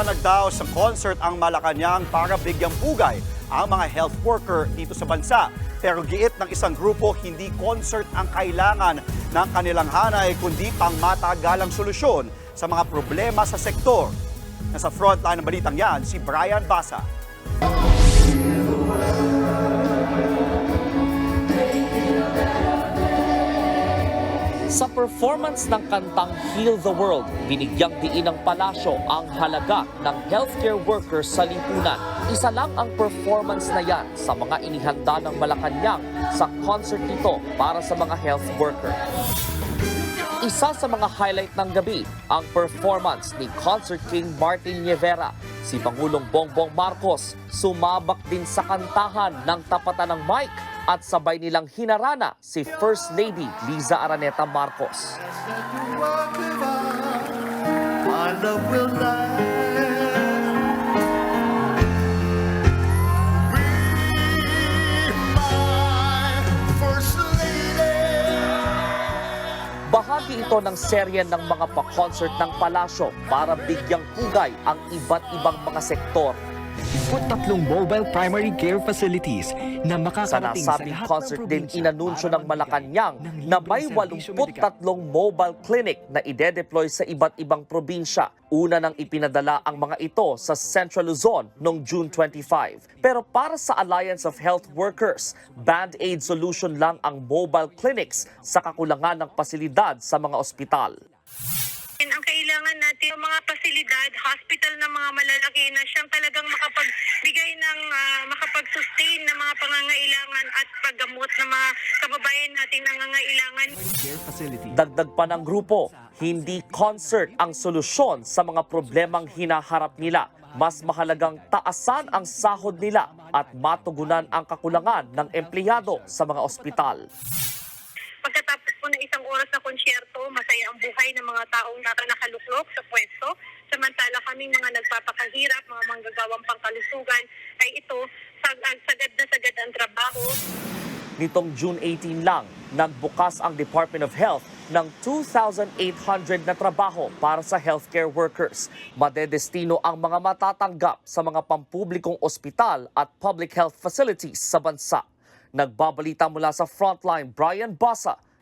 Nagdadaos sa concert ang Malacanang para bigyang pugay ang mga health worker dito sa bansa. Pero giit ng isang grupo, hindi concert ang kailangan ng kanilang hanay, kundi pang matagalang solusyon sa mga problema sa sektor. Nasa frontline ng balitang yan, si Brian Basa. Sa performance ng kantang Heal the World, binigyang diin ng palasyo ang halaga ng healthcare workers sa lipunan. Isa lang ang performance na yan sa mga inihanda ng Malacanang sa concert nito para sa mga health worker. Isa sa mga highlight ng gabi, ang performance ni Concert King Martin Nievera. Si Pangulong Bongbong Marcos sumabak din sa kantahan ng tapatan ng mic at sabay nilang hinarana si First Lady Liza Araneta Marcos. Bahagi ito ng serye ng mga pa-concert ng palasyo para bigyang pugay ang iba't ibang mga sektor. Put tatlong mobile primary care facilities na Sa makakarating sa nasabing lahat concert ng din inanunsyo ng Malacanang na may libreng serbisyo 83 mobile clinic na ide-deploy sa iba't ibang probinsya. Una nang ipinadala ang mga ito sa Central Luzon noong June 25. Pero para sa Alliance of Health Workers, band-aid solution lang ang mobile clinics sa kakulangan ng pasilidad sa mga ospital. And ang kailangan natin yung mga pasilidad, hospital na mga malalaki na siyang talagang makapagbigay ng ah, makapag-sustain ng mga pangangailangan at paggamot ng mga kababayan nating nangangailangan. Dagdag pa ng grupo, hindi concert ang solusyon sa mga problemang hinaharap nila. Mas mahalagang taasan ang sahod nila at matugunan ang kakulangan ng empleyado sa mga ospital. Pagkatapos ng isang oras na konsyerto, masaya ang buhay ng mga taong naka nakaluklok sa pwesto. Samantala kaming mga nagpapakahirap, mga manggagawang pangkalusugan, ay ito sag sagad na sagad ang trabaho. Nitong June 18 lang, nagbukas ang Department of Health ng 2,800 na trabaho para sa healthcare workers. Madedestino ang mga matatanggap sa mga pampublikong ospital at public health facilities sa bansa. Nagbabalita mula sa Frontline, Brian Basa,